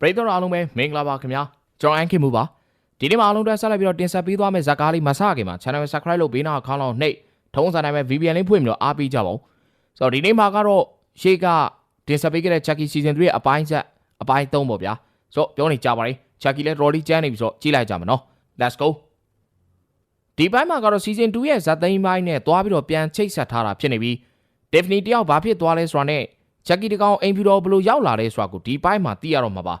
ပရိသတ်တော်အားလုံးပဲမင်္ဂလာပါခင်ဗျာကျွန်တော်အန်ခင်မူပါဒီနေ့မှာအားလုံးအတွက်ဆက်လက်ပြီးတော့တင်ဆက်ပေးသွားမယ့်ဇာတ်ကားလေးမဆခင်မှာ channel subscribe လုပ်ပေးနောက်ခေါင်းလောက်နှိပ်ထုံးစံတိုင်းပဲ VPN လေးဖွင့်ပြီးတော့အားပေးကြပါဦးဆိုတော့ဒီနေ့မှာကတော့ရှေ့ကတင်ဆက်ပေးခဲ့တဲ့ Chucky season 3ရဲ့အပိုင်းဆက်အပိုင်း3ပေါ့ဗျာဆိုတော့ပြောနေကြပါလေ Chucky လည်း Rolly ကျန်းနေပြီဆိုတော့ကြည့်လိုက်ကြမယ်နော် let's go ဒီပိုင်းမှာကတော့ season 2ရဲ့ဇာတ်သိမ်းပိုင်းနဲ့တွားပြီးတော့ပြန်ချိတ်ဆက်ထားတာဖြစ်နေပြီး Tiffany တယောက်ဘာဖြစ်သွားလဲဆိုတာနဲ့ Chucky တကောင်အိမ်ဖြူတော်ဘယ်လိုရောက်လာလဲဆိုတာကိုဒီပိုင်းမှာသိရတော့မှာပါ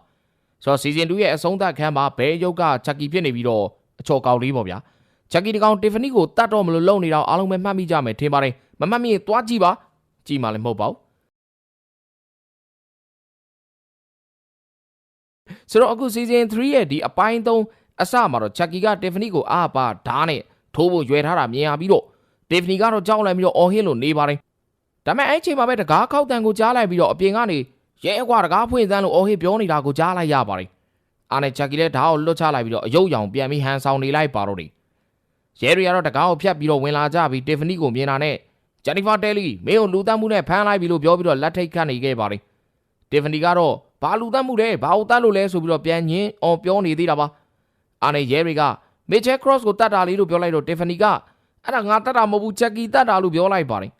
ဆိုတော့ season 2ရဲ့အဆုံးသတ်ခန်းမှာဘဲရုပ်က Chucky ဖြစ်နေပြီးတော့အချော်ကောက်လေးပေါ့ဗျာ Chucky တကောင် Tiffany ကိုတတ်တော့မလို့လုံနေတော့အားလုံးပဲမှတ်မိကြမယ်ထင်ပါတယ်မမှတ်မိရင်တွားကြည့်ပါကြည့်မှလည်းမဟုတ်ပါဘူးဆိုတော့အခု season 3ရဲ့ဒီအပိုင်း3အစမှာတော့ Chucky က Tiffany ကိုအားပါဓာတ်နဲ့ထိုးဖို့ရွယ်ထားတာမြင်ရပြီးတော့ Tiffany ကတော့ကြောက်လိုက်ပြီးတော့အော်ဟစ်လို့နေပါတယ်ဒါပေမဲ့အဲ့အချိန်မှာပဲတကားခောက်တန်ကိုကြားလိုက်ပြီးတော့အပြင်ကနေ ရဲအကွာတကားဖွင့်စမ်းလို့အော်ဟစ်ပြောနေတာကိုကြားလိုက်ရပါတယ်အားနဲ့ Chucky လည်းဓာတ်ကိုလွတ်ချလိုက်ပြီးတော့အယုတ်ရောင်ပြန်ပြီးဟန်ဆောင်နေလိုက်ပါတော့တယ်ရဲတွေကတော့တကားကိုဖြတ်ပြီးတော့ဝင်လာကြပြီး Tiffany ကိုမြင်တာနဲ့ Jennifer Telly မင်းကိုလူတတ်မှုနဲ့ဖမ်းလိုက်ပြီလို့ပြောပြီးတော့လက်ထိတ်ခတ်နေခဲ့ပါတယ် Tiffany ကတော့ဘာလူတတ်မှုလဲဘာကိုတတ်လို့လဲဆိုပြီးတော့ပြန်ညင်းအောင်ပြောနေသေးတာပါအားနဲ့ရဲတွေက Mitchell Cross ကိုတတ်တာလေးလို့ပြောလိုက်တော့ Tiffany ကအဲ့ဒါငါတတ်တာမဟုတ်ဘူး Chucky တတ်တာလို့ပြောလိုက်ပါတယ်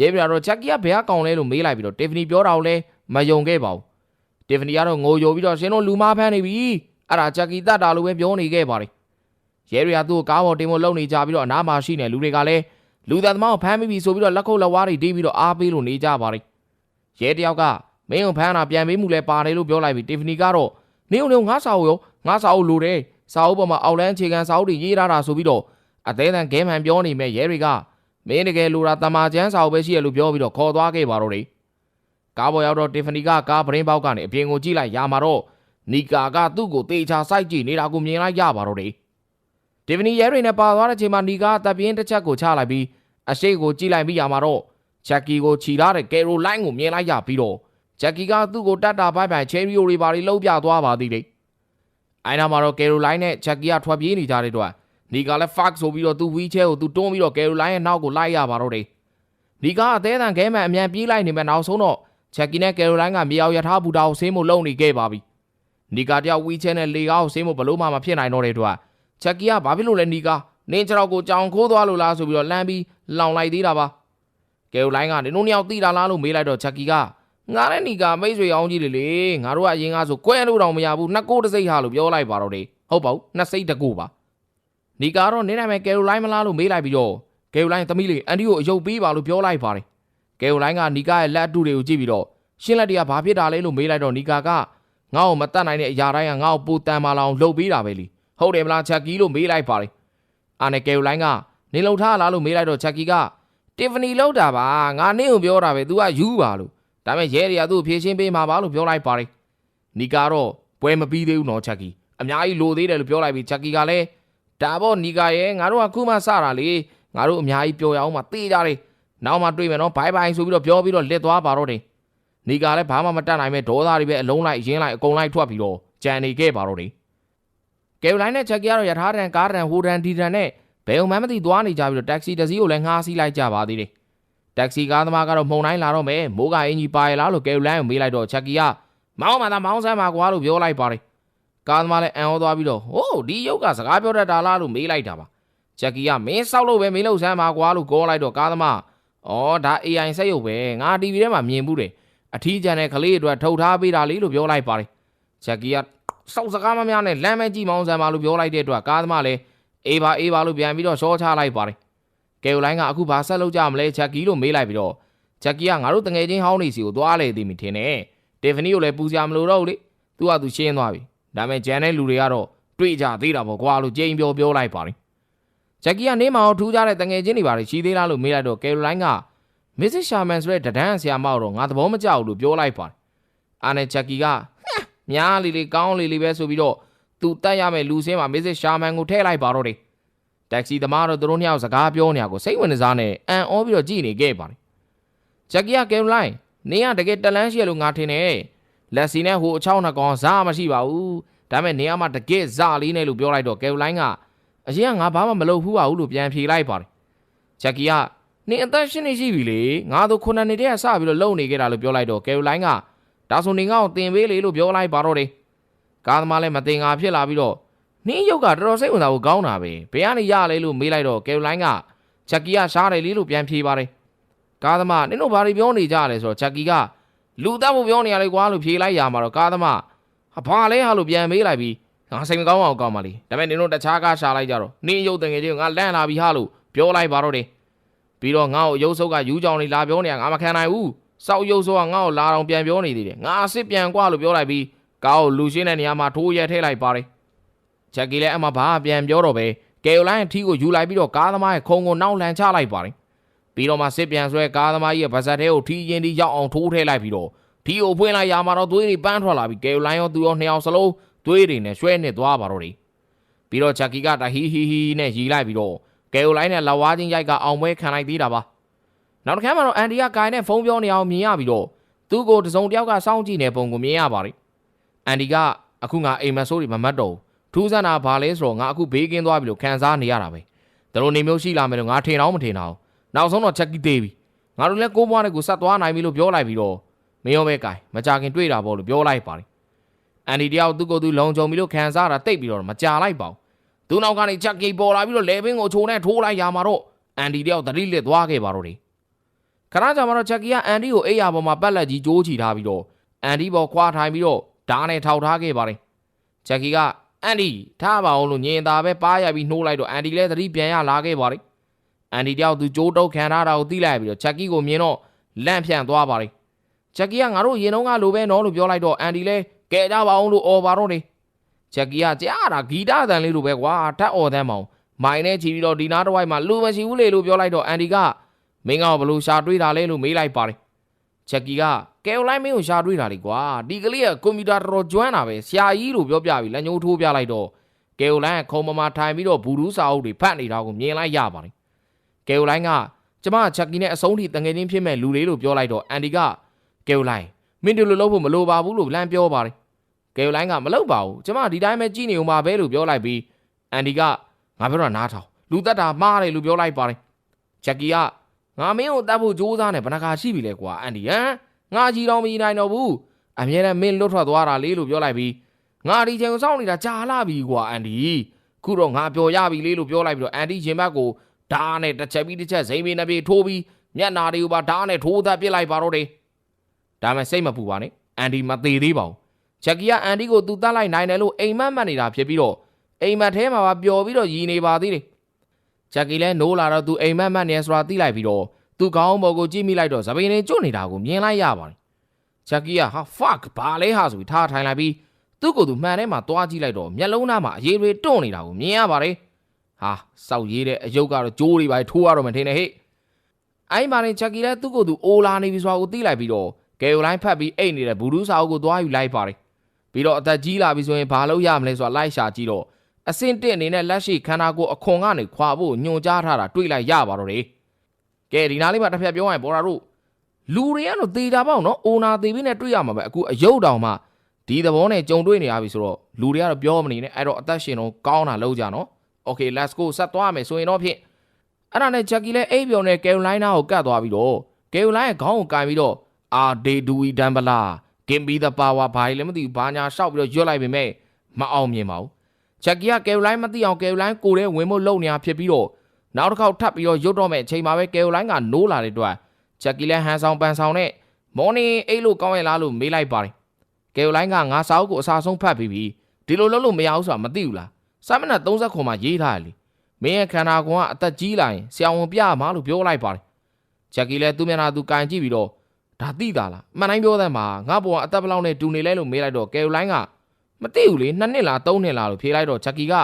ရဲပြတော့ Chucky ကဘယ်ကကောင်လဲလို့မေးလိုက်ပြီးတော့ Tiffany ပြောတာကိုလည်း မယုံခဲ့ပါဘူး Tiffany ကတော့ငိုယိုပြီးတော့ရှင်တို့လူမားဖမ်းနေပြီအဲ့ဒါ Chucky တတ်တာလို့ပဲပြောနေခဲ့ပါတယ်ရဲတွေကသူ့ကိုကားပေါ်တင်ဖို့လုံနေကြပြီးတော့အနားမှာရှိနေလူတွေကလည်းလူသားသမားကိုဖမ်းမိပြီဆိုပြီးတော့လက်ခုပ်လက်ဝါးတွေတီးပြီးတော့အားပေးလို့နေကြပါတယ်ရဲတယောက်ကမင်းကိုဖမ်းတာပြန်ပေးမှုလဲပါတယ်လို့ပြောလိုက်ပြီး Tiffany ကတော့နင်းုံငါစာအုပ်ရောငါစာအုပ်လိုတယ်စာအုပ်ပေါ်မှာအောက်လန်းအခြေခံစာအုပ်တွေရေးထားတာဆိုပြီးတော့အသေးအံကဲမှန်ပြောနေမဲ့ရဲတွေကမင်းတကယ်လိုတာတမာချမ်းစာအုပ်ပဲရှိရလို့ပြောပြီးတော့ခေါ်သွားခဲ့ပါတော့တယ် ကားပေါ်ရောက်တော့ Tiffany ကကားပရင်းပေါက်ကနေအပြင်ကိုကြည့်လိုက်ရမှာတော့နီကာကသူ့ကိုတေချာစိုက်ကြည့်နေတာကိုမြင်လိုက်ရပါတော့တယ်တီဗနီရဲတွေနဲ့ပါသွားတဲ့ချိန်မှာနီကာတပ်ပြင်းတစ်ချက်ကိုချလိုက်ပြီးအရှိကိုကြည့်လိုက်ပြီးရမှာတော့ချက်ကီကိုခြိထားတဲ့ကယ်ရိုလိုင်းကိုမြင်လိုက်ရပြီးတော့ချက်ကီကသူ့ကိုတတ်တာပိုက်ပိုင်ချယ်ရီယိုတွေပါလေးလှုပ်ပြသွားပါသေးတယ်။အိုင်နာမှာတော့ကယ်ရိုလိုင်းနဲ့ချက်ကီကထွက်ပြေးနေကြတဲ့အတွက်နီကာလည်း fuck ဆိုပြီးတော့သူ့ဝီချဲကိုသူတွန်းပြီးတော့ကယ်ရိုလိုင်းရဲ့နောက်ကိုလိုက်ရပါတော့တယ်။နီကာအသေးအံခဲမှန်အမြန်ပြေးလိုက်နေမဲ့နောက်ဆုံးတော့ ချက်ကီနဲ့ကယ်ရိုလိုင်းကမြေအောင်ရထားဘူတာကိုဆင်းဖို့လုံနေခဲ့ပါပြီ။နီကာတယောက်ဝီချဲနဲ့လေကားကိုဆင်းဖို့ဘလို့မှမဖြစ်နိုင်တော့တဲ့အတွက်ချက်ကီကဘာဖြစ်လို့လဲနီကာနင်းကြောက်ကိုကြောင်ခိုးသွားလို့လားဆိုပြီးတော့လမ်းပြီးလောင်လိုက်သေးတာပါကယ်ရိုလိုင်းကနင်တို့နှစ်ယောက်သိတာလားလို့မေးလိုက်တော့ချက်ကီကငါနဲ့နီကာမိတ်ဆွေအောင်ကြီးလေလေငါတို့ကအရင်ကဆိုကွဲလို့တောင်မရဘူးနှစ်ကိုးတစ်စိတ်ဟာလို့ပြောလိုက်ပါတော့တယ်ဟုတ်ပါဘူးနှစ်စိတ်တစ်ကိုပါနီကာတော့နင်းနိုင်မယ်ကယ်ရိုလိုင်းမလားလို့မေးလိုက်ပြီးတော့ကယ်ရိုလိုင်းသမီးလေးအန်ဒီကိုအယုတ်ပေးပါလို့ပြောလိုက်ပါတယ် ကယ်ရိုလိုင်းကနီကာရဲ့လက်အတူတွေကိုကြည့်ပြီးတော့ရှင်းလက်တွေကဘာဖြစ်တာလဲလို့မေးလိုက်တော့နီကာကငါ့ကိုမတတ်နိုင်တဲ့အရာတိုင်းကငါ့ကိုပူတန်မာလောင်လှုပ်ပေးတာပဲလीဟုတ်တယ်မလားချက်ကီလို့မေးလိုက်ပါတယ်အာနဲ့ကယ်ရိုလိုင်းကနေလုံထားလားလို့မေးလိုက်တော့ချက်ကီကတီဖနီလောက်တာပါငါနင့်ကိုပြောတာပဲ तू ကယူပါလို့ဒါပေမဲ့ရဲတွေကသူ့ကိုဖြေရှင်းပေးမှာပါလို့ပြောလိုက်ပါတယ်နီကာတော့ပွဲမပြီးသေးဘူးနော်ချက်ကီအများကြီးလိုသေးတယ်လို့ပြောလိုက်ပြီးချက်ကီကလည်းဒါပေါ့နီကာရဲ့ငါတို့ကခုမှစတာလေငါတို့အများကြီးပြောရအောင်မသေးကြတယ် နောက်မှတွေ့မယ်နော်ဘိုင်ဘိုင်ဆိုပြီးတော့ပြောပြီးတော့လက်သွားပါတော့တယ်နီကာလည်းဘာမှမတတ်နိုင်မဲ့ဒေါသတွေပဲအလုံးလိုက်ရင်းလိုက်အကုန်လိုက်ထွက်ပြီးတော့ကြံနေခဲ့ပါတော့တယ်ကယ်ရိုလိုင်းနဲ့ချက်ကီကတော့ယထာတန်ကားတန်ဟိုတန်ဒီတန်နဲ့ဘယ်ုံမှန်းမသိသွားနေကြပြီးတော့တက္ကစီတစ်စီးကိုလည်းငှားစီးလိုက်ကြပါသေးတယ်။တက္ကစီကားသမားကတော့မှုန်တိုင်းလာတော့မယ်မိုးကအင်ကြီးပါရလားလို့ကယ်ရိုလိုင်းကိုမေးလိုက်တော့ချက်ကီကမောင်းမှသာမောင်းဆမ်းပါကွာလို့ပြောလိုက်ပါတယ်။ကားသမားလည်းအံ့ဩသွားပြီးတော့ဟိုးဒီရုပ်ကစကားပြောတတ်တာလားလို့မေးလိုက်တာပါ။ချက်ကီကမင်းစောက်လို့ပဲမင်းလို့ဆမ်းပါကွာလို့ပြောလိုက်တော့ကားသမား အော်ဒါ AI စက်ရုပ်ပဲငါ TV ထဲမှာမြင်ဘူးတယ်အထီးကျန်တဲ့ကလေးအတွက်ထုတ်ထားပေးတာလေလို့ပြောလိုက်ပါတယ်။ချက်ကီကစောက်စကားမများနဲ့လမ်းမဲကြည့်မောင်းဆန်ပါလို့ပြောလိုက်တဲ့အတွက်ကားသမားလည်းအေးပါအေးပါလို့ပြန်ပြီးတော့ရှော့ချလိုက်ပါတယ်။ကယ်ရိုလိုင်းကအခုဘာဆက်လုပ်ကြမလဲချက်ကီလို့မေးလိုက်ပြီးတော့ချက်ကီကငါတို့တငယ်ချင်းဟောင်းနေစီကိုသွားလေသေးမိထင်တယ်။တီဖနီကိုလည်းပူစရာမလိုတော့ဘူးလေ။ तू ကသူရှင်းသွားပြီ။ဒါပေမဲ့ဂျန်တဲ့လူတွေကတော့တွေ့ကြသေးတာပေါ့ကွာလို့ကြိမ်ပြောပြောလိုက်ပါတယ်။ ချက်ကီကနေမှတော့ထူးကြတဲ့တငယ်ချင်းတွေပါလေရှိသေးလားလို့မေးလိုက်တော့ကယ်ရိုလိုင်းကမစ္စစ်ရှာမန်ဆိုတဲ့တဒန်းဆရာမတော့ငါသဘောမကျဘူးလို့ပြောလိုက်ပါတယ်။အာနဲ့ချက်ကီကများလီလီကောင်းလီလီပဲဆိုပြီးတော့သူတက်ရမယ်လူစင်းမှာမစ်စစ်ရှာမန်ကိုထည့်လိုက်ပါတော့တယ်တက္ကစီသမားတော့သူတို့နှစ်ယောက်စကားပြောနေတာကိုစိတ်ဝင်စားနေအန်အောပြီးတော့ကြည်နေခဲ့ပါတယ်ဂျက်ကီယာကယ်ရိုလိုင်းနင်းကတကယ်တလန်းရှိရလို့ငါထင်တယ်လက်စီနဲ့ဟိုအချောင်းနှကောင်ဇာမရှိပါဘူးဒါပေမဲ့နေရာမှာတကယ်ဇာလေးနဲ့လို့ပြောလိုက်တော့ကယ်ရိုလိုင်းက အရင်ကငါဘာမှမလုပ်ဘူးပါဘူးလို့ပြန်ဖြေလိုက်ပါတယ်ဂျက်ကီယာနင်အသက်ရှင်နေရှိပြီလေငါတို့ခုနှစ်နှစ်တည်းကစပြီးတော့လုံနေခဲ့တာလို့ပြောလိုက်တော့ကယ်ရိုလိုင်းကဒါဆိုနေငါ့ကိုတင်ပေးလေလို့ပြောလိုက်ပါတော့တယ်ကားသမားလည်းမတင်ငါဖြစ်လာပြီးတော့နင်းရုပ်ကတော်တော်စိတ်ဝင်စားဖို့ကောင်းတာပဲဘယ်ကနေရလဲလို့မေးလိုက်တော့ကယ်ရိုလိုင်းကချက်ကီကရှားတယ်လေလို့ပြန်ဖြေပါတယ်ကားသမားနင်တို့ဘာတွေပြောနေကြလဲဆိုတော့ချက်ကီကလူတက်ဖို့ပြောနေရလေကွာလို့ဖြေလိုက်ရမှာတော့ကားသမားဟာဘာလဲဟာလို့ပြန်မေးလိုက်ပြီး ငါစိတ်မကောင်းအောင်ကောင်းပါလေဒါပေမဲ့နင်တို့တခြားကားရှာလိုက်ကြတော့နင်းရုပ်တငယ်ချင်းငါလန့်လာပြီဟာလို့ပြောလိုက်ပါတော့တယ်ပြီးတော့ငါ့ကိုရုပ်စုပ်ကယူကြောင်နေလာပြောနေရငါမခံနိုင်ဘူးစောက်ရုပ်စုပ်ကငါ့ကိုလာအောင်ပြန်ပြောနေသေးတယ်ငါအစ်စ်ပြန်ကွာလို့ပြောလိုက်ပြီးကားကိုလူရှင်းတဲ့နေရာမှာထိုးရဲထဲလိုက်ပါတယ်ချက်ကီလည်းအမဘာပြန်ပြောတော့ပဲကယ်ရိုလိုင်းအထီးကိုယူလိုက်ပြီးတော့ကားသမားရဲ့ခုံကိုနောက်လန်ချလိုက်ပါတယ်ပြီးတော့မှစစ်ပြန်ဆွဲကားသမားကြီးရဲ့ဗဇက်ထဲကိုထီးရင်ဒီရောက်အောင်ထိုးထည့်လိုက်ပြီးတော့ထီးကိုဖွင့်လိုက်ရမှာတော့သွေးတွေပန်းထွက်လာပြီးကယ်ရိုလိုင်းရောသူရောနှစ်ယောက်စလုံး သွေးတွေနဲ့ရွှဲနစ်သွားပါတော့တယ်ပြီးတော့ချက်ကီကတဟီဟီဟီနဲ့ရီလိုက်ပြီးတော့ကယ်ရိုလိုင်းနဲ့လက်ဝါးချင်းရိုက်ကအောင်ပွဲခံလိုက်သေးတာပါနောက်တစ်ခါမှတော့အန်ဒီကဂိုင်နဲ့ဖုန်းပြောနေအောင်မြင်ရပြီးတော့သူ့ကိုတစုံတစ်ယောက်ကစောင့်ကြည့်နေပုံကိုမြင်ရပါတယ်အန်ဒီကအခုငါအိမ်မက်ဆိုးတွေမမတ်တော့ဘူးထူးဆန်းတာဘာလဲဆိုတော့ငါအခုဘေးကင်းသွားပြီလို့ခံစားနေရတာပဲဒါလိုနေမျိုးရှိလာမယ်လို့ငါထင်တော့မထင်တော့နောက်ဆုံးတော့ချက်ကီသေးပြီငါတို့လည်းကိုးပွားနဲ့ကိုဆက်သွားနိုင်ပြီလို့ပြောလိုက်ပြီးတော့မရောပဲကိုင်မကြခင်တွေ့တာပေါ့လို့ပြောလိုက်ပါတယ် အန်ဒီတယောက်သူ့ကိုယ်သူလုံခြုံပြီလို့ခံစားတာတိတ်ပြီးတော့မကြလိုက်ပါဘူးသူနောက်ကနေချက်ကေပေါ်လာပြီးတော့လေဘင်းကိုချိုးနဲ့ထိုးလိုက်ရမှာတော့အန်ဒီတယောက်သတိလစ်သွားခဲ့ပါတော့တယ်ခဏကြာမှတော့ချက်ကီကအန်ဒီကိုအိယာပေါ်မှာပက်လက်ကြီးကြိုးချီထားပြီးတော့အန်ဒီပေါ်ခွာထိုင်ပြီးတော့ဓာတ်နဲ့ထောက်ထားခဲ့ပါတယ်ချက်ကီကအန်ဒီထားပါအောင်လို့ညင်သာပဲပါရပြီးနှိုးလိုက်တော့အန်ဒီလည်းသတိပြန်ရလာခဲ့ပါတယ်အန်ဒီတယောက်သူကြိုးတုပ်ခံထားတာကိုသိလိုက်ပြီးတော့ချက်ကီကိုမြင်တော့လန့်ဖြန့်သွားပါတယ်ချက်ကီကငါတို့ရင်တော့ကလိုပဲနော်လို့ပြောလိုက်တော့အန်ဒီလည်း ကဲကြပါအောင်လို့អော်ပါတော့နေချက်ကီကကြားတာဂီတတန်လေးလိုပဲကွာထပ်អော်တန်းမအောင်မိုင်နဲ့ချီပြီးတော့ဒီနားတစ်ဝိုက်မှာလူမရှိဘူးလေလို့ပြောလိုက်တော့အန်ဒီကမင်းကဘလို့ရှာတွေးတာလဲလို့မေးလိုက်ပါတယ်ချက်ကီကကဲရိုလိုင်းမင်းကိုရှာတွေးတာလေကွာဒီကလေးကကွန်ပျူတာတော်တော်ကျွမ်းတာပဲဆရာကြီးလို့ပြောပြပြီးလက်ညှိုးထိုးပြလိုက်တော့ကယ်ရိုလိုင်းကခုံမမာထိုင်ပြီးတော့ဘူရူးစာအုပ်တွေဖတ်နေတာကိုမြင်လိုက်ရပါတယ်။ကယ်ရိုလိုင်းကကျမချက်ကီနဲ့အဆုံးထိတငယ်ချင်းဖြစ်မဲ့လူလေးလို့ပြောလိုက်တော့အန်ဒီကကယ်ရိုလိုင်း မင်းတို့လိုလုပ်ဖို့မလိုပါဘူးလို့လမ်းပြောပါတယ်။ကယ်ရိုလိုင်းကမလုပ်ပါဘူးကျမဒီတိုင်းပဲကြည့်နေဦးမှာပဲလို့ပြောလိုက်ပြီးအန်ဒီကငါပြောတာနားထောင်လူတက်တာမှားတယ်လို့ပြောလိုက်ပါတယ်။ချက်ကီကငါမင်းကိုတတ်ဖို့ကြိုးစားနေဘဏ္ဍာရှိပြီလေကွာအန်ဒီဟမ်ငါကြီးတော့မကြီးနိုင်တော့ဘူးအမြဲတမ်းမင်းလွတ်ထွက်သွားတာလေလို့ပြောလိုက်ပြီးငါဒီချိန်ကိုစောင့်နေတာကြာလာပြီကွာအန်ဒီခုတော့ငါပျော်ရပြီလေလို့ပြောလိုက်ပြီးတော့အန်ဒီရင်ဘတ်ကိုဓာတ်နဲ့တစ်ချက်ပြီးတစ်ချက်ဇိမ်မင်းနှစ်ပြေထိုးပြီးမျက်နာတွေကိုပါဓာတ်နဲ့ထိုးသက်ပစ်လိုက်ပါတော့တယ် ဒါမှစိတ်မပူပါနဲ့အန်ဒီမသေးသေးပါဘူးချက်ကီကအန်ဒီကိုသူတတ်လိုက်နိုင်တယ်လို့အိမ်မက်မှတ်နေတာဖြစ်ပြီးတော့အိမ်မက်ထဲမှာပါပျော်ပြီးတော့ရည်နေပါသေးတယ်ချက်ကီလည်းနိုးလာတော့သူအိမ်မက်မှတ်နေဆိုတာသိလိုက်ပြီးတော့သူခေါင်းပေါ်ကိုကြည့်မိလိုက်တော့သပင်းလေးကျွတ်နေတာကိုမြင်လိုက်ရပါတယ်ချက်ကီကဟာ fuck ဘာလဲဟာဆိုပြီးထားထိုင်လိုက်ပြီးသူ့ကိုယ်သူမှန်ထဲမှာသွားကြည့်လိုက်တော့မျက်လုံးသားမှာအရေးတွေတွန့်နေတာကိုမြင်ရပါတယ်ဟာစောက်ရေးတဲ့အယုတ်ကတော့ကြိုးတွေပါထိုးရတော့မှထင်တယ်ဟဲ့အိုင်းမာရင်ချက်ကီလည်းသူ့ကိုယ်သူအိုလာနေပြီဆိုတာကိုသိလိုက်ပြီးတော့ ကယ်ရိုလိုင်းဖတ်ပြီးအိတ်နေတဲ့ဘူဒူးစာအုပ်ကိုသွားယူလိုက်ပါတယ်ပြီးတော့အသက်ကြီးလာပြီဆိုရင်ဘာလုပ်ရမလဲဆိုတာလိုက်ရှာကြည့်တော့အစင့်တစ်အနေနဲ့လက်ရှိခန္ဓာကိုယ်အခွန်ကနေခွာဖို့ညွှန်ကြားထားတာတွေ့လိုက်ရပါတော့တယ်ကဲဒီနားလေးမှာတစ်ဖက်ပြောရရင်ဘော်ရာတို့လူတွေကတော့သေတာပေါ့နော်အိုနာသေပြီးနဲ့တွေ့ရမှာပဲအခုအယုတ်တောင်မှဒီသဘောနဲ့ကြုံတွေ့နေရပြီဆိုတော့လူတွေကတော့ပြောမနေနဲ့အဲ့တော့အသက်ရှင်တော့ကောင်းတာလုပ်ကြနော်။ Okay let's go ဆက်သွားမယ်ဆိုရင်တော့ဖြင့်အဲ့ဒါနဲ့ Jackie လည်းအိပ်ပျော်နဲ့ကယ်ရိုလိုင်းနာကိုကတ်သွားပြီးတော့ကယ်ရိုလိုင်းရဲ့ခေါင်းကိုကင်ပြီးတော့ အာဒေဒူဝီဒမ်ဘလာ give me the power ဘာလဲမသိဘူးဘာညာရှောက်ပြီးတော့ရွတ်လိုက်ပေမဲ့မအောင်မြင်ပါဘူး။ Jackie ကကယ်ရိုလိုင်းမသိအောင်ကယ်ရိုလိုင်းကိုယ်ထဲဝင်ဖို့လုပ်နေတာဖြစ်ပြီးတော့နောက်တစ်ခေါက်ထပ်ပြီးတော့ရွတ်တော့မဲ့အချိန်မှာပဲကယ်ရိုလိုင်းကနိုးလာတဲ့အတွက် Jackie လည်းဟန်ဆောင်ပန်ဆောင်နဲ့ morning အိတ်လို့ကောင်းရဲ့လားလို့မေးလိုက်ပါတယ်။ကယ်ရိုလိုင်းကငါစာအုပ်ကိုအစားဆုံးဖတ်ပြီးပြီဒီလိုလုပ်လို့မရဘူးဆိုတာမသိဘူးလားစာမျက်နှာ30ခွန်မှာရေးထားရလေမင်းရဲ့ခန္ဓာကိုယ်ကအသက်ကြီးလာရင်ဆရာဝန်ပြရမှာလို့ပြောလိုက်ပါတယ်ဂျက်ကီလည်းသူ့မျက်နှာသူကန်ကြည့်ပြီးတော့ ဒါသိတာလားအမှန်တိုင်းပြောသမ်းပါငါဘုံကအသက်ဘလောက်နဲ့တူနေလဲလို့မေးလိုက်တော့ကယ်ရိုလိုင်းကမသိဘူးလေနှစ်နှစ်လားသုံးနှစ်လားလို့ဖြေလိုက်တော့ဂျက်ကီက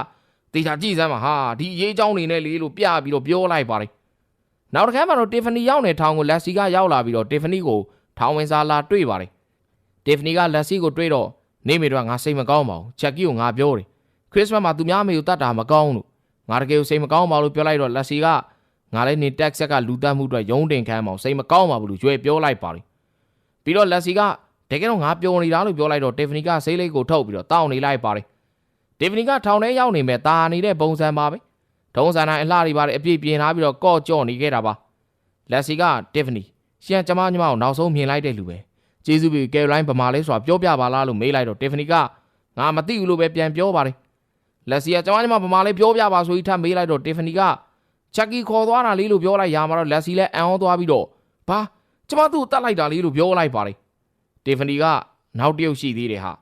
တေချာကြည့်စမ်းပါဟာဒီအရေးအကြောင်းနေနဲ့လေလို့ပြပြီးတော့ပြောလိုက်ပါတယ်နောက်တစ်ခါမှတော့တေဖနီရောက်နေထောင်ကိုလက်စီကရောက်လာပြီးတော့တေဖနီကိုထောင်ဝင်စားလာတွေ့ပါတယ်တေဖနီကလက်စီကိုတွေ့တော့နေမေတော့ငါစိတ်မကောင်းပါဘူးဂျက်ကီကိုငါပြောတယ်ခရစ်စမတ်မှာသူများအမေကိုတတ်တာမကောင်းလို့ငါတကယ်ကိုစိတ်မကောင်းပါလို့ပြောလိုက်တော့လက်စီက ငါလည်းနေတက်ဆက်ကလူတက်မှုအတွက်ရုံးတင်ခမ်းမအောင်စိတ်မကောင်းပါဘူးလို့ကြွေပြောလိုက်ပါတယ်ပြီးတော့လက်စီကတကယ်တော့ငါပြောနေတာလို့ပြောလိုက်တော့တီဖနီကဆေးလိပ်ကိုထုတ်ပြီးတော့တောင်းနေလိုက်ပါတယ်တီဖနီကထောင်ထဲရောက်နေမဲ့တာနေတဲ့ပုံစံပါပဲထုံးစံတိုင်းအလှတွေပါတယ်အပြည့်ပြင်ထားပြီးတော့ကော့ကြော့နေခဲ့တာပါလက်စီကတီဖနီရှန်ကျမညီမကိုနောက်ဆုံးမြင်လိုက်တဲ့လူပဲကျေးဇူးပြီကယ်ရိုလိုင်းဗမာလေးဆိုတာပြောပြပါလားလို့မေးလိုက်တော့တီဖနီကငါမသိဘူးလို့ပဲပြန်ပြောပါတယ်လက်စီကကျွန်မညီမဗမာလေးပြောပြပါဆိုပြီးထပ်မေးလိုက်တော့တီဖနီက ချက်ကီခေါ်သွားတာလေးလို့ပြောလိုက်ရမှာတော့လက်စီလည်းအံ့ဩသွားပြီးတော့ဘာကျွန်မသူ့ကိုတတ်လိုက်တာလေးလို့ပြောလိုက်ပါတယ်တီဖနီကနောက်တစ်ယောက်ရှိသေးတယ်ဟာ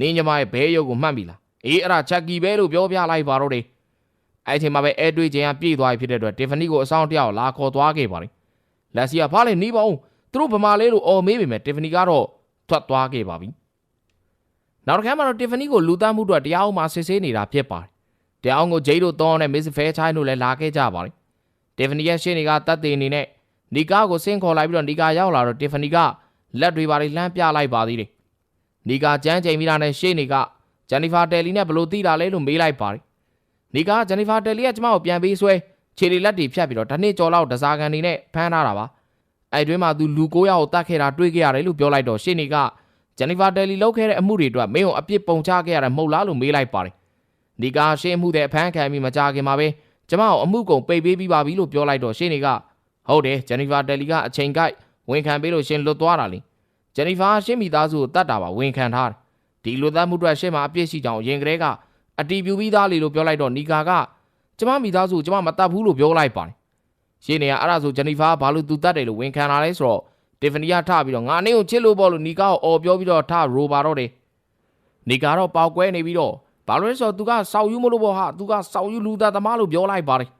နင်းညီမရဲ့ဘဲရုပ်ကိုမှတ်ပြီလားအေးအဲ့ဒါချက်ကီပဲလို့ပြောပြလိုက်ပါတော့တယ်အဲ့ဒီမှာပဲအဲတွေးခြင်းကပြည့်သွားပြီဖြစ်တဲ့အတွက်တီဖနီကိုအဆောင်တယောက်လာခေါ်သွားခဲ့ပါတယ်လက်စီကဖားလေနီးပါဦးသူတို့ဗမာလေးလို့အော်မေးပေမဲ့တီဖနီကတော့ထွက်သွားခဲ့ပါပြီနောက်တစ်ခါမှတော့တီဖနီကိုလူသားမှုအတွက်တရားအောင်မှစစ်ဆေးနေတာဖြစ်ပါတယ်တရားအောင်ကိုဂျိတ်တို့တောင်းနဲ့မစ္စဖဲချိုင်းတို့လည်းလာခဲ့ကြပါတယ် တီဖနီရဲ့ရှင်းတွေကတတ်သိနေနဲ့နီကာကိုဆင်းခေါ်လိုက်ပြီးတော့နီကာရောက်လာတော့တီဖနီကလက်တွေပါလေးလှမ်းပြလိုက်ပါသေးတယ်နီကာကြမ်းချိန်မိတာနဲ့ရှင်းနေကဂျန်နီဖာတယ်လီနဲ့ဘလို့သိတာလဲလို့မေးလိုက်ပါတယ်နီကာဂျန်နီဖာတယ်လီကကျမကိုပြန်ပေးဆွဲခြေတွေလက်တွေဖြတ်ပြီးတော့တစ်နှစ်ကျော်လောက်ဒစားကန်နေနဲ့ဖမ်းထားတာပါအဲ့တွင်းမှာသူလူ9ယောက်ကိုတတ်ခဲ့တာတွေ့ခဲ့ရတယ်လို့ပြောလိုက်တော့ရှင်းနေကဂျန်နီဖာတယ်လီလုပ်ခဲ့တဲ့အမှုတွေအတွက်မင်းကိုအပြစ်ပုံချခဲ့ရတယ်မဟုတ်လားလို့မေးလိုက်ပါတယ်။ဒီကာရှင်းမှုတဲ့အဖမ်းခံပြီးမကြခင်မှာပဲ ကျမကိုအမှုကုန်ပိတ်ပေးပြီးပါပြီလို့ပြောလိုက်တော့ရှင်းနေကဟုတ်တယ်ဂျန်နီဖာတယ်လီကအချိန်ကိုက်ဝန်ခံပေးလို့ရှင်းလွတ်သွားတာလေ။ဂျန်နီဖာရှင်းမိသားစုကိုတတ်တာပါဝန်ခံထားတယ်။ဒီလွတ်သားမှုအတွက်ရှင်းမှာအပြစ်ရှိကြောင်းရင်ကလေးကအတီးပြူပြီးသားလေလို့ပြောလိုက်တော့နီကာကကျမမိသားစုကိုကျမမတတ်ဘူးလို့ပြောလိုက်ပါတယ်။ရှင်းနေရအဲ့ဒါဆိုဂျန်နီဖာကဘာလို့သူတတ်တယ်လို့ဝန်ခံလာလဲဆိုတော့တီဖနီကထပြီးတော့ငါနေကိုချစ်လို့ပေါ့လို့နီကာကိုအော်ပြောပြီးတော့ထရိုပါတော့တယ်နီကာတော့ပေါက်ကွဲနေပြီးတော့ ဘာလို့လဲဆိုတော့သူကစောက်ယူမလို့ပေါ့ဟာသူကစောက်ယူလူသားသမားလို့ပြောလိုက်ပါတယ်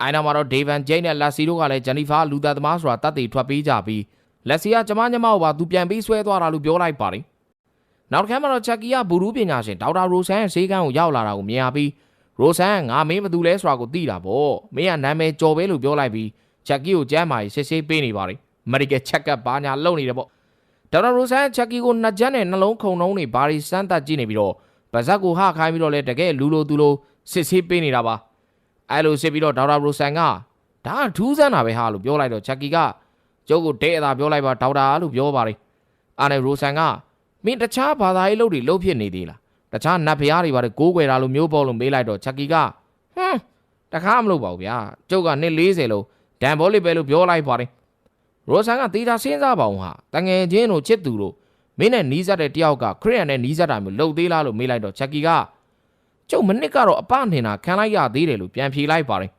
အိုင်နာမှာတော့ဒေဗန်ဂျိန်းနဲ့လက်စီတို့ကလည်းဂျန်နီဖာလူသားသမားဆိုတာတတ်သိထွက်ပေးကြပြီးလက်စီကကျမညမကိုပါသူပြန်ပြီးဆွဲသွားတာလို့ပြောလိုက်ပါတယ်နောက်တစ်ခါမှာတော့ချက်ကီကဘူရူးပညာရှင်ဒေါက်တာရိုဆန်ရဲ့ဈေးကန်းကိုရောက်လာတာကိုမြင်ရပြီးရိုဆန်ကငါမင်းဘသူလဲဆိုတာကိုသိတာပေါ့မင်းကနာမည်ကျော်ပဲလို့ပြောလိုက်ပြီးချက်ကီကိုကျမ်းမာရေးစစ်ဆေးပေးနေပါတယ်။ medical check up ဘာညာလုပ်နေတယ်ပေါ့။ဒေါက်တာရိုဆန်ချက်ကီကိုနှစ်ချက်နဲ့နှလုံးခုန်နှုံးနေဘာရီစမ်းသပ်ကြည့်နေပြီးတော့ ဗဇက်ကိုဟခိုင်းပြီးတော့လဲတကယ်လူလိုသူလိုစစ်ဆေးပေးနေတာပါ။အဲလိုစစ်ပြီးတော့ဒေါက်တာရိုဆန်ကဒါကထူးဆန်းတာပဲဟာလို့ပြောလိုက်တော့ချက်ကီကကျုပ်ကိုတဲ့အသာပြောလိုက်ပါဒေါက်တာလို့ပြောပါတယ်။အားနဲ့ရိုဆန်ကမင်းတခြားဘာသာရေးလုပ်တွေလုပ်ဖြစ်နေသေးလား။တခြားနတ်ဖျားတွေပါတယ်ကိုးကွယ်တာလို့မျိုးပေါ့လို့မေးလိုက်တော့ချက်ကီကဟွန်းတခါမလုပ်ပါဘူးဗျာ။ကျုပ်ကနှစ်40လုံးဒန်ဘောလီပဲလို့ပြောလိုက်ပါတယ်ရိုဆန်ကတေးတာစဉ်းစားပါအောင်ဟာတငယ်ချင်းတို့ချစ်သူတို့ မင်းနဲ့နီးစပ်တဲ့တယောက်ကခရီးယန်နဲ့နီးစပ်တာမျိုးလှုပ်သေးလားလို့မေးလိုက်တော့ချက်ကီကကျုပ်မနစ်ကတော့အပနေတာခံလိုက်ရသေးတယ်လို့ပြန်ဖြေလိုက်ပါတယ်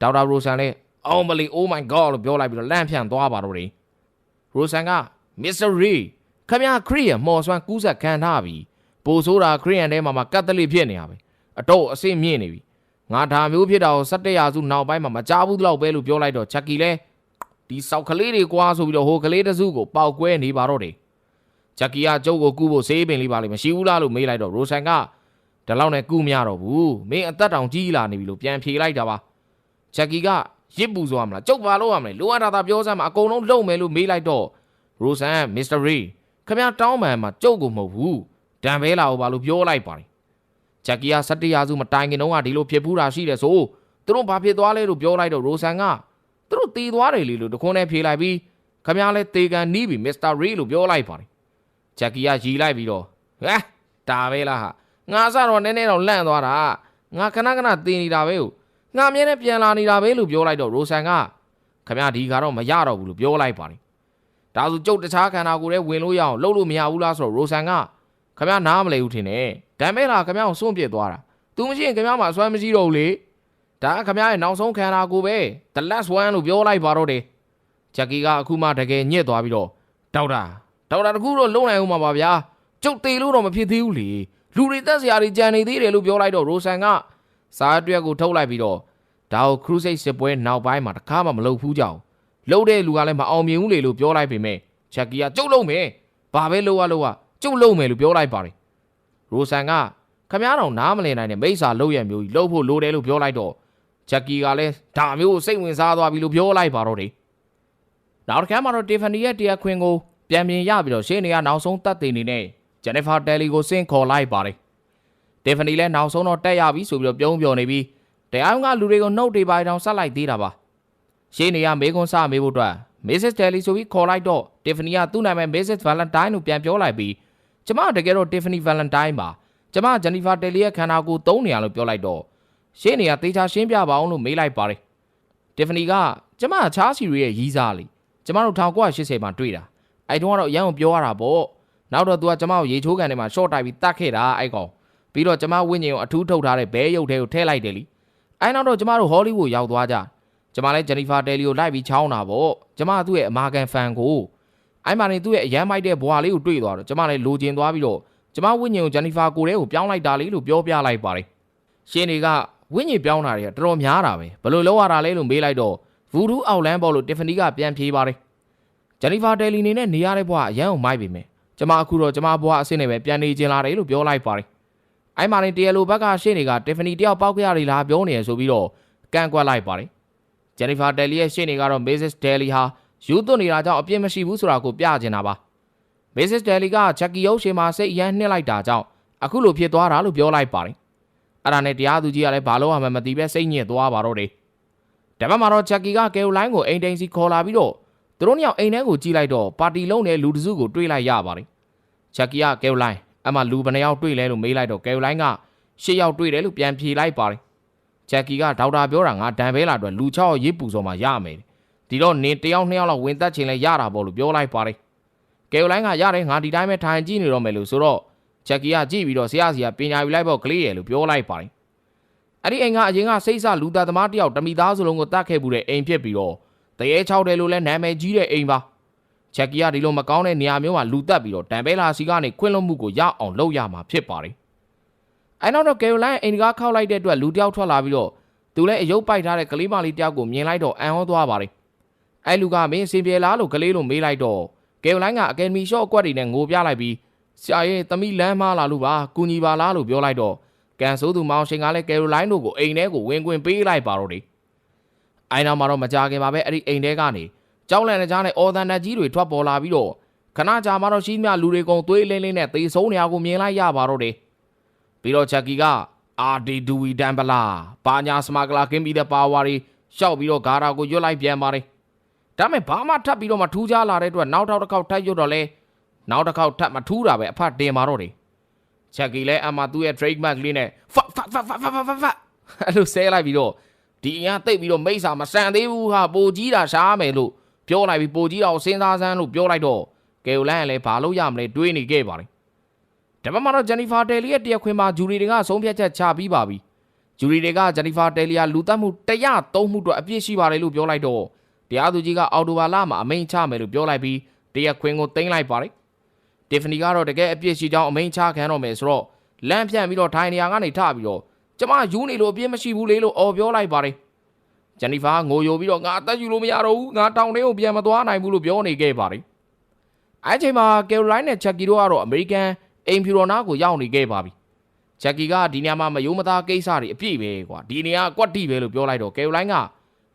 ဒေါက်တာရိုဆန်လည်းအောင်မလီ oh my god လို့ပြောလိုက်ပြီးတော့လန့်ဖြန့်သွားပါတော့တယ်ရိုဆန်က Mr. Ray ခမရခရီးယန်မော်ဆွမ်းကူးဆက်ခံထားပြီပိုဆိုးတာခရီးယန်ထဲမှာမှကတ်တလိဖြစ်နေရပဲအတော့အစိမ့်မြင့်နေပြီငါဒါမျိုးဖြစ်တာကို17ရာစုနောက်ပိုင်းမှာမကြဘူးတော့ပဲလို့ပြောလိုက်တော့ချက်ကီလဲဒီစောက်ကလေးတွေကွာဆိုပြီးတော့ဟိုကလေးတစုကိုပေါက်ကွဲနေပါတော့တယ် ချက်ကီကကျုပ်ကိုကူဖို့ဆေးပင်လေးပါလိမ့်မရှိဘူးလားလို့မေးလိုက်တော့ရိုဆန်ကဒီလောက်နဲ့ကူမရတော့ဘူးမင်းအသက်တောင်ကြီးလာနေပြီလို့ပြန်ဖြေလိုက်တာပါချက်ကီကရစ်ပူဆိုရမလားကျုပ်ပါလို့ရမလဲလိုအပ်တာသာပြောစမ်းမှာအကုန်လုံးလုံမယ်လို့မေးလိုက်တော့ရိုဆန်မစ္စတာရီခမရတောင်းပန်မှာကျုပ်ကိုမဟုတ်ဘူးဒံဘဲလာကိုပါလို့ပြောလိုက်ပါတယ်ဂျက်ကီယာ17ရာစုမတိုင်ခင်တုန်းကဒီလိုဖြစ်ဖူးတာရှိတယ်ဆိုသူတို့ဘာဖြစ်သွားလဲလို့ပြောလိုက်တော့ရိုဆန်ကသူတို့တေသွားတယ်လေလို့တခွန်းနဲ့ဖြေလိုက်ပြီးခမ ्या လဲတေကန်နီးပြီမစ္စတာရီလို့ပြောလိုက်ပါတယ် ဂျက်ကီကရီလိုက်ပြီးတော့ဟဲ့ဒါပဲလားဟာငါအစတော့နည်းနည်းတော့လန့်သွားတာငါခဏခဏတင်နေတာပဲကိုငါအမြဲတမ်းပြန်လာနေတာပဲလို့ပြောလိုက်တော့ရိုဆန်ကခမရဒီကတော့မရတော့ဘူးလို့ပြောလိုက်ပါတယ်ဒါဆိုကျုပ်တခြားခန္ဓာကိုယ်ထဲဝင်လို့ရအောင်လှုပ်လို့မရဘူးလားဆိုတော့ရိုဆန်ကခမရနားမလဲဘူးထင်တယ်ဒါမဲ့လားခမရကိုစွန့်ပစ်သွားတာသူမရှိရင်ခမရမှာအစွမ်းမရှိတော့ဘူးလေဒါခမရရဲ့နောက်ဆုံးခန္ဓာကိုယ်ပဲ the last one လို့ပြောလိုက်ပါတော့တယ်ဂျက်ကီကအခုမှတကယ်ညစ်သွားပြီးတော့ဒေါက်တာ ဒေါက်တာတခုတော့လုံနိုင်အောင်ပါပါဗျာကျုပ်တေလို့တော့မဖြစ်သေးဘူးလေလူတွေတက်စရာတွေကြံနေသေးတယ်လို့ပြောလိုက်တော့ရိုဆန်ကစားအတွက်ကိုထုတ်လိုက်ပြီးတော့ဒါကိုခရူးစိတ်စစ်ပွဲနောက်ပိုင်းမှာတခါမှမလုပ်ဘူးကြောင်လှုပ်တဲ့လူကလည်းမအောင်မြင်ဘူးလေလို့ပြောလိုက်ပေမဲ့ချက်ကီကကျုပ်လုံးမယ်ဘာပဲလုပ်ရလို့ကကျုပ်လုံးမယ်လို့ပြောလိုက်ပါတယ်ရိုဆန်ကခမားတော်နားမလည်နိုင်တဲ့မိစ္ဆာလှုပ်ရမျိုးကြီးလှုပ်ဖို့လိုတယ်လို့ပြောလိုက်တော့ချက်ကီကလည်းဒါမျိုးကိုစိတ်ဝင်စားသွားပြီလို့ပြောလိုက်ပါတော့တယ်နောက်တစ်ခါမှာတော့တီဖန်နီရဲ့တရားခွင်ကို ပြန်မြင်ရပြီးတော့ရှင်းနေရနောက်ဆုံးတတ်သိနေနဲ့ဂျန်နီဖာတယ်လီကိုဆင့်ခေါ်လိုက်ပါတယ်တီဖန်နီလည်းနောက်ဆုံးတော့တက်ရပြီဆိုပြီးတော့ပြုံးပြော်နေပြီးတရားကလူတွေကိုနှုတ်တွေပါတောင်ဆက်လိုက်သေးတာပါရှင်းနေရမေကွန်းစမေးဖို့အတွက် Mrs. Telly ဆိုပြီးခေါ်လိုက်တော့ Tiffany ကသူ့နာမည် Mrs. Valentine လို့ပြန်ပြောလိုက်ပြီးကျမတကယ်တော့ Tiffany Valentine ပါကျမ Jennifer Telly ရဲ့ခန္ဓာကိုယ်သုံးနေရလို့ပြောလိုက်တော့ရှင်းနေရသေချာရှင်းပြပါအောင်လို့မေးလိုက်ပါတယ် Tiffany ကကျမချားစီရီရဲ့ရီးစားလေကျမတို့1980မှာတွေ့တာ အဲ့တုန်းကတော့အရန်ကိုပြောရတာပေါ့နောက်တော့သူကကျမကိုရေချိုးကန်ထဲမှာရှော့တိုက်ပြီးတတ်ခဲ့တာအဲ့ကောင်ပြီးတော့ကျမဝိညာဉ်ကိုအထူးထုတ်ထားတဲ့ဘဲရုပ်ထဲကိုထည့်လိုက်တယ်လीအဲ့နောက်တော့ကျမတို့ဟောလိဝုဒ်ရောက်သွားကြကျမလည်းဂျန်နီဖာတယ်လီကိုလိုက်ပြီးချောင်းတာပေါ့ကျမကသူ့ရဲ့အမာကန်ဖန်ကိုအဲ့မှာနေသူ့ရဲ့အရန်မိုက်တဲ့ဘွာလေးကိုတွေ့သွားတော့ကျမလည်းလိုချင်သွားပြီးတော့ကျမဝိညာဉ်ကိုဂျန်နီဖာကိုယ်ထဲကိုပြောင်းလိုက်တာလေးလို့ပြောပြလိုက်ပါတယ်ရှင်တွေကဝိညာဉ်ပြောင်းတာတွေကတော်တော်များတာပဲဘယ်လိုလုပ်ရတာလဲလို့မေးလိုက်တော့ဗူဒူးအောက်လန်းဘော်လို့တီဖနီကပြန်ဖြေပါတယ် ဂျန်နီဖာတယ်လီနေနဲ့နေရတဲ့ဘွားအရန်ကိုမိုက်ပြီမယ်ကျမအခုတော့ကျမဘွားအစ်စ်နဲ့ပဲပြန်နေကျင်လာတယ်လို့ပြောလိုက်ပါတယ်အဲ့မှာနေတရလိုဘက်ကရှေ့တွေကတီဖနီတယောက်ပောက်ကြရည်လားပြောနေရဆိုပြီးတော့ကန့်ကွက်လိုက်ပါတယ်ဂျန်နီဖာတယ်လီရဲ့ရှေ့နေကတော့ Mrs. Daly ဟာယူသွနေတာကြောင့်အပြစ်မရှိဘူးဆိုတာကိုပြချင်တာပါ Mrs. Daly ကချက်ကီယုတ်ရှင်မှာစိတ်အရန်နှိမ့်လိုက်တာကြောင့်အခုလိုဖြစ်သွားတာလို့ပြောလိုက်ပါတယ်အဲ့ဒါနဲ့တရားသူကြီးကလည်းဘာလို့မှမသိပဲစိတ်ညစ်သွားပါတော့တယ်တပတ်မှာတော့ချက်ကီကကယ်ရိုလိုင်းကိုအိမ်တိန်စီခေါ်လာပြီးတော့ သူတို့နှစ်ယောက်အိမ်ထဲကိုကြည့်လိုက်တော့ပါတီလုံးနဲ့လူတစုကိုတွေ့လိုက်ရပါတယ်ချက်ကီကကယ်ရိုလိုင်းအမှလူဘယ်နှယောက်တွေ့လဲလို့မေးလိုက်တော့ကယ်ရိုလိုင်းကရှစ်ယောက်တွေ့တယ်လို့ပြန်ဖြေလိုက်ပါတယ်ချက်ကီကဒေါက်တာပြောတာငါဒန်ဘဲလာအတွက်လူ6ယောက်ရေးပူစော်မှရမယ်ဒီတော့နင်တယောက်နှစ်ယောက်လောက်ဝင်သက်ချင်လဲရတာပေါ့လို့ပြောလိုက်ပါတယ်ကယ်ရိုလိုင်းကရတယ်ငါဒီတိုင်းပဲထိုင်ကြည့်နေတော့မယ်လို့ဆိုတော့ချက်ကီကကြည့်ပြီးတော့ဆရာစီကပညာယူလိုက်ပေါ့ကလေးရယ်လို့ပြောလိုက်ပါတယ်အဲ့ဒီအိမ်ကအရင်ကစိတ်ဆလူသားသမားတယောက်တမိသားစုလုံးကိုတတ်ခဲ့မှုတဲ့အိမ်ဖြစ်ပြီးတော့ တရေချောက်တယ်လို့လည်းနာမည်ကြီးတဲ့အိမ်ပါချက်ကီကဒီလိုမကောင်းတဲ့နေရာမျိုးမှာလူတက်ပြီးတော့တန်ဘဲလာစီကနေခွင့်လွှတ်မှုကိုရအောင်လုပ်ရမှာဖြစ်ပါတယ်အဲ့နောက်တော့ကယ်ရိုလိုင်းအိမ်ကားခောက်လိုက်တဲ့အတွက်လူတယောက်ထွက်လာပြီးတော့သူလည်းအယုတ်ပိုက်ထားတဲ့ကလေးမလေးတယောက်ကိုမြင်လိုက်တော့အံ့ဟောသွားပါတယ်အဲ့လူကမင်းစင်ပြေလားလို့ကလေးလိုမေးလိုက်တော့ကယ်ရိုလိုင်းကအကယ်ဒမီရှော့အကွက်တွေနဲ့ငိုပြလိုက်ပြီးဆရာရဲ့သမီးလမ်းမလာလို့ပါကူညီပါလားလို့ပြောလိုက်တော့ကန်ဆိုးသူမောင်ရှင်ကလည်းကယ်ရိုလိုင်းတို့ကိုအိမ်ထဲကိုဝင်ခွင့်ပေးလိုက်ပါတော့တယ်။ အိုင်နောက်မှာတော့မကြခင်ပါပဲအဲ့ဒီအိမ်ထဲကနေကြောက်လန့်တဲ့ကြားနဲ့အော်သန်တက်ကြီးတွေထွက်ပေါ်လာပြီးတော့ခဏကြာမှတော့ရှိမြလူတွေကုန်သွေးလင်းလင်းနဲ့သေဆုံးနေရကိုမြင်လိုက်ရပါတော့တယ်။ပြီးတော့ချက်ကီကအာဒီဒူဝီတန်ပလာပါညာစမဂလာကင်းပြီးတဲ့ပါဝါရီရှောက်ပြီးတော့ဂါရာကိုရွတ်လိုက်ပြန်ပါတယ်။ဒါမဲ့ဘာမှထပ်ပြီးတော့မထူးခြားလာတဲ့အတွက်နောက်တစ်ခေါက်ထပ်ရွတ်တော့လဲနောက်တစ်ခေါက်ထပ်မထူးတာပဲအဖတ်တင်ပါတော့တယ်။ချက်ကီလည်းအမှသူ့ရဲ့ trademark လေးနဲ့ဖတ်ဖတ်ဖတ်ဖတ်ဖတ်ဖတ်ဖတ်အဲ့လိုဆဲလိုက်ပြီးတော့ ဒီအင်ကတိတ်ပြီးတော့မိစ္ဆာမဆန်သေးဘူးဟာပိုကြီးတာရှားမယ်လို့ပြောလိုက်ပြီးပိုကြီးတာကိုစဉ်းစားစမ်းလို့ပြောလိုက်တော့ကယ်ရိုလိုင်းကလည်းဘာလို့ရမလဲတွေးနေခဲ့ပါတယ်ဒါပေမဲ့တော့ဂျန်နီဖာတယ်လီရဲ့တရားခွင်မှာဂျူရီတွေကဆုံးဖြတ်ချက်ချပြီးပါပြီဂျူရီတွေကဂျန်နီဖာတယ်လီယာလူတက်မှု103မှုတော့အပြစ်ရှိပါတယ်လို့ပြောလိုက်တော့တရားသူကြီးကအော်တိုဘာလမှာအမိန့်ချမယ်လို့ပြောလိုက်ပြီးတရားခွင်ကိုတင်လိုက်ပါတယ်တီဖနီကတော့တကယ်အပြစ်ရှိကြောင်းအမိန့်ချခံတော့မယ်ဆိုတော့လမ်းဖြန့်ပြီးတော့ထိုင်နေရာကနေထပြီးတော့ ကျမယူနေလို့အပြစ်မရှိဘူးလေလို့အော်ပြောလိုက်ပါတယ်ဂျန်နီဖာငိုယိုပြီးတော့ငါအသက်ယူလို့မရတော့ဘူးငါတောင်ထဲကိုပြန်မသွားနိုင်ဘူးလို့ပြောနေခဲ့ပါတယ်အဲအချိန်မှာကယ်ရိုလိုင်းနဲ့ချက်ကီတို့ကတော့အမေရိကန်အိမ်ဖြူတော်နာကိုရောက်နေခဲ့ပါပြီချက်ကီကဒီနေရာမှာမယိုးမသားကိစ္စတွေအပြည့်ပဲကွာဒီနေရာကွက်တိပဲလို့ပြောလိုက်တော့ကယ်ရိုလိုင်းက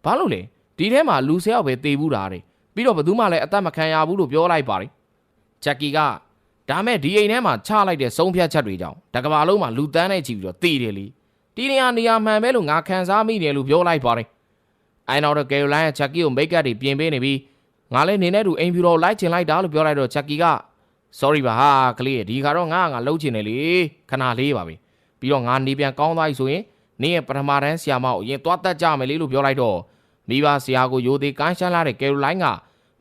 ဘာလို့လဲဒီထဲမှာလူဆဲယောက်ပဲတေးဘူးတာတဲ့ပြီးတော့ဘယ်သူမှလည်းအသက်မခံရဘူးလို့ပြောလိုက်ပါတယ်ချက်ကီကဒါမဲ့ဒီအိမ်ထဲမှာချလိုက်တဲ့ဆုံးဖြတ်ချက်တွေကြောင့်တကဘာလုံးမှာလူတန်းနဲ့ချီပြီးတော့တည်တယ်လी ဒီနေရာနေရာမှန်ပဲလို့ငါခံစားမိတယ်လို့ပြောလိုက်ပါတယ်အိုင်နောက်တော့ကယ်ရိုလိုင်းကချက်ကီကိုမိတ်ကပ်တွေပြင်ပေးနေပြီးငါလည်းနေနဲ့တူအိမ်ဖြူတော်လိုက်ချင်လိုက်တာလို့ပြောလိုက်တော့ချက်ကီက sorry ပါဟာကလေးဒီခါတော့ငါငါလှုပ်ချင်တယ်လေခဏလေးပါပဲပြီးတော့ငါနေပြန်ကောင်းသွားပြီဆိုရင်နေရဲ့ပထမတန်းဆီယာမကိုအရင်သွားတက်ကြမယ်လေလို့ပြောလိုက်တော့မိဘဆရာကိုယိုသေးကိုင်းရှမ်းလာတဲ့ကယ်ရိုလိုင်းက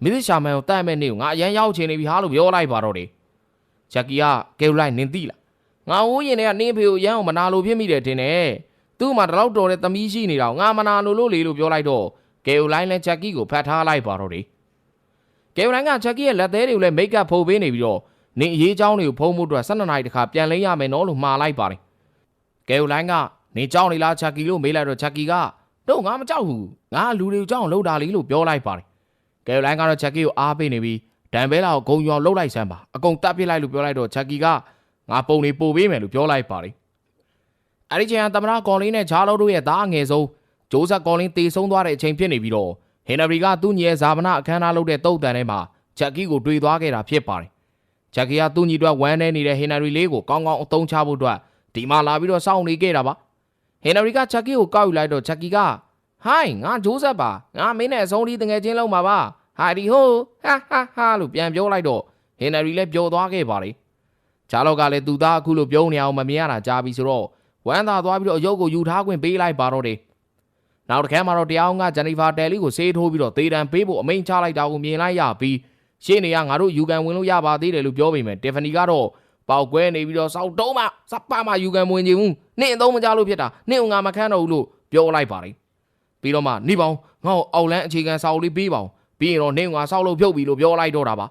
မစ်ရှာမန်ကိုတတ်မဲ့နေကိုငါအရန်ရောက်ချင်နေပြီဟာလို့ပြောလိုက်ပါတော့တယ်ဂျက်ကီကကယ်ရိုလိုင်းနင်သိလား ငါဝိုးရင်တွေကနင်းဖေကိုရမ်းအောင်မနာလိုဖြစ်မိတယ်တင်တယ်သူ့မှာတလောက်တော်တဲ့သမီးရှိနေတာကိုငါမနာလိုလို့လေလို့ပြောလိုက်တော့ကယ်ရိုလိုင်းလည်းဂျက်ကီကိုဖတ်ထားလိုက်ပါတော့တယ်ကယ်ရိုလိုင်းကဂျက်ကီရဲ့လက်သေးတွေကိုလည်းမိတ်ကပ်ဖုံးပေးနေပြီးတော့နင်အရေးချောင်းတွေကိုဖုံးမှုအတွက်12နာရီတခါပြန်လဲရမယ်နော်လို့မှားလိုက်ပါတယ်ကယ်ရိုလိုင်းကနေကြောက်နေလားဂျက်ကီလို့မေးလိုက်တော့ဂျက်ကီကတော့ငါမကြောက်ဘူးငါလူတွေကိုကြောက်အောင်လုပ်တာလေလို့ပြောလိုက်ပါတယ်ကယ်ရိုလိုင်းကတော့ဂျက်ကီကိုအားပေးနေပြီးဒန်ဘဲလာကိုဂုံရောင်လှုပ်လိုက်စမ်းပါအကုန်တပ်ပစ်လိုက်လို့ပြောလိုက်တော့ချက်ကီက ငါပုံနေပို့ပေးမယ်လို့ပြောလိုက်ပါတယ်အဲ့ဒီချိန်ကသမရကော်လင်းနဲ့ဂျားလောတို့ရဲ့သားအငယ်ဆုံးဂျိုးဆက်ကော်လင်းတေဆုံးသွားတဲ့အချိန်ဖြစ်နေပြီးတော့ဟင်နရီကသူ့ညီရဲ့ဇာပနာအခမ်းအနားလုပ်တဲ့တုတ်တန်ထဲမှာချက်ကီကိုတွေ့သွားခဲ့တာဖြစ်ပါတယ်ချက်ကီကသူ့ညီအတွက်ဝမ်းနေနေတဲ့ဟင်နရီလေးကိုကောင်းကောင်းအသုံးချဖို့အတွက်ဒီမှာလာပြီးတော့စောင့်နေခဲ့တာပါဟင်နရီကချက်ကီကိုကောက်ယူလိုက်တော့ချက်ကီကဟိုင်းငါဂျိုးဆက်ပါငါမင်းနဲ့အဆုံးထိတငယ်ချင်းလုံးပါပါဟာဒီဟိုဟာဟာဟာလို့ပြန်ပြောလိုက်တော့ဟင်နရီလည်းပျော်သွားခဲ့ပါလေ ဂျာလော့ကလည်းသူသားအခုလိုပြောနေအောင်မမြင်ရတာကြားပြီဆိုတော့ဝမ်းသာသွားပြီးတော့အယုတ်ကိုယူထားခွင့်ပေးလိုက်ပါတော့တယ်နောက်တစ်ခါမှတော့တရားအောင်ကဂျန်နီဖာတယ်လီကိုဆေးထိုးပြီးတော့သေတံပေးဖို့အမိန့်ချလိုက်တာကိုမြင်လိုက်ရပြီးရှေ့နေကငါတို့ယူကန်ဝင်လို့ရပါသေးတယ်လို့ပြောပေမဲ့တီဖနီကတော့ပေါက်ကွဲနေပြီးတော့စောက်တုံးမှစပ်ပါမှယူကန်ဝင်ချင်ဘူးနင့်အသုံးမကြလို့ဖြစ်တာနင့်ကငါမခန်းတော့ဘူးလို့ပြောလိုက်ပါတယ်ပြီးတော့မှနေပေါင်းငါ့ကိုအောက်လန်းအခြေခံစာအုပ်လေးပေးပါအောင်ပြီးရင်တော့နင့်ကငါစောက်လို့ဖြုတ်ပြီလို့ပြောလိုက်တော့တာပါ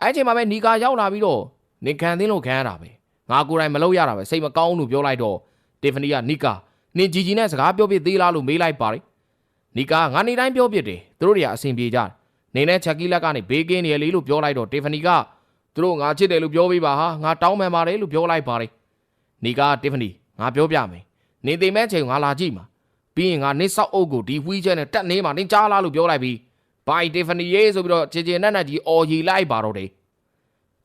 အဲ့ချိန်မှာပဲနီကာရောက်လာပြီးတော့ နင်ခံသိလို့ခံရတာပဲငါကိုယ်တိုင်မလုပ်ရတာပဲစိတ်မကောင်းလို့ပြောလိုက်တော့တီဖနီကနီကာနင်ဂျီဂျီနဲ့စကားပြောပြသေးလားလို့မေးလိုက်ပါတယ်နီကာငါနေတိုင်းပြောပြတယ်သူတို့တွေကအဆင်ပြေကြတယ်နေနဲ့ချက်ကြီးလက်ကနေဘေးကင်းနေရလေလို့ပြောလိုက်တော့တီဖနီကသူတို့ငါချစ်တယ်လို့ပြောပေးပါဟာငါတောင်းပန်ပါတယ်လို့ပြောလိုက်ပါတယ်နီကာတီဖနီငါပြောပြမယ်နေသိမဲ့ချိန်ငါလာကြည့်မှာပြီးရင်ငါနေဆောက်အုပ်ကိုဒီဝီးချက်နဲ့တက်နေမှာနင်ကြားလားလို့ပြောလိုက်ပြီးဘိုင်တီဖနီရေးဆိုပြီးတော့ချေချေနက်နက်ကြီးအော်ရီလိုက်ပါတော့တယ်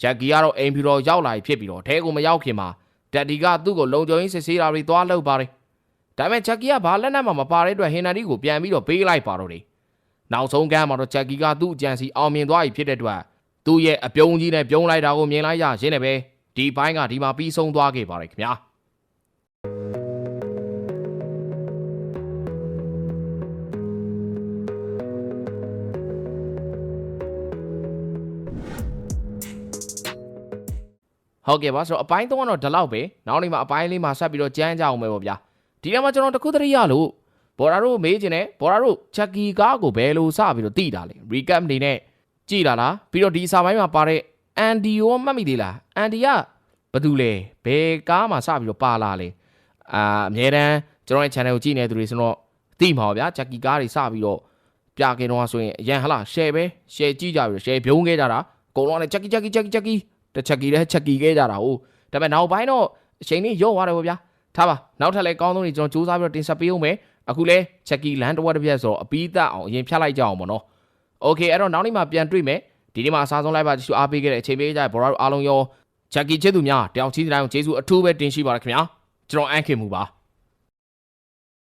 ဂျက်ကီကတော့အိမ်ဖြူတော်ရောက်လာပြီဖြစ်ပြီးတော့ထဲကိုမရောက်ခင်မှာတက်ဒီကသူ့ကိုလုံခြုံရေးစစ်ဆေးတာတွေသွားလုပ်ပါတယ်။ဒါပေမဲ့ဂျက်ကီကဘာလက်နက်မှမပါတဲ့အတွက်ဟင်နရီကိုပြန်ပြီးတော့ပေးလိုက်ပါတော့တယ်။နောက်ဆုံးကမ်းမှာတော့ဂျက်ကီကသူ့အကြံစီအောင်မြင်သွားပြီဖြစ်တဲ့အတွက်သူ့ရဲ့အပြုံးကြီးနဲ့ပြုံးလိုက်တာကိုမြင်လိုက်ရရှင်းနေပဲဒီဘိုင်းကဒီမှာပြီးဆုံးသွားခဲ့ပါတယ်ခင်ဗျာ ဟုတ်ကဲ့ပါဆိုတော့အပိုင်းသုံးကတော့ဒီလောက်ပဲနောက်နေ့မှာအပိုင်းလေးမှာဆက်ပြီးတော့ကြမ်းကြအောင်ပဲပေါ့ဗျာဒီထဲမှာကျွန်တော်တခုတည်းရလို့ဘော်ရာတို့မေးခြင်းနဲ့ဘော်ရာတို့ချက်ကီကားကိုဘယ်လိုစပြီးတော့တိတာလဲ recap အနေနဲ့ကြည်လာလားပြီးတော့ဒီစာပိုင်းမှာပါတဲ့အန်ဒီရောမှတ်မိသေးလားအန်ဒီကဘာတူလဲဘယ်ကားမှာစပြီးတော့ပါလာလဲအာအများတန်းကျွန်တော်ရဲ့ channel ကိုကြည့်နေတဲ့သူတွေဆိုတော့သိမှာပါဗျာချက်ကီကားတွေစပြီးတော့ပြခဲ့တော့ဆိုရင်အရန်ဟလာ share ပဲ share ကြည့်ကြပြီးတော့ share ပြုံးခဲ့ကြတာအကုန်လုံးကလည်းချက်ကီချက်ကီချက်ကီချက်ကီ တစ်ချက်ကီလည်းချက်ကီခဲ့ကြတာဟုတ်ဒါပေမဲ့နောက်ပိုင်းတော့အချိန်လေးရော့သွားတယ်ပေါ့ဗျာထားပါနောက်ထပ်လည်းကောင်းဆုံးနေကျွန်တော်စူးစမ်းပြီးတော့တင်ဆက်ပေးအောင်မယ်အခုလဲချက်ကီလန်တစ်ဝက်တစ်ပြက်ဆိုတော့အပီးသက်အောင်အရင်ဖြတ်လိုက်ကြအောင်ပေါ့နော်โอเคအဲ့တော့နောက်နေ့မှပြန်တွေ့မယ်ဒီနေ့မှာအစားဆုံးလိုက်ပါကြည့်ရှုအားပေးခဲ့တဲ့အချိန်ပေးကြတဲ့ဘော်ရာအားလုံးရောချက်ကီချစ်သူများတယောက်ချင်းတိုင်းကိုကျေးဇူးအထူးပဲတင်ရှိပါရခင်ဗျာကျွန်တော်အန်ခင်မူပါ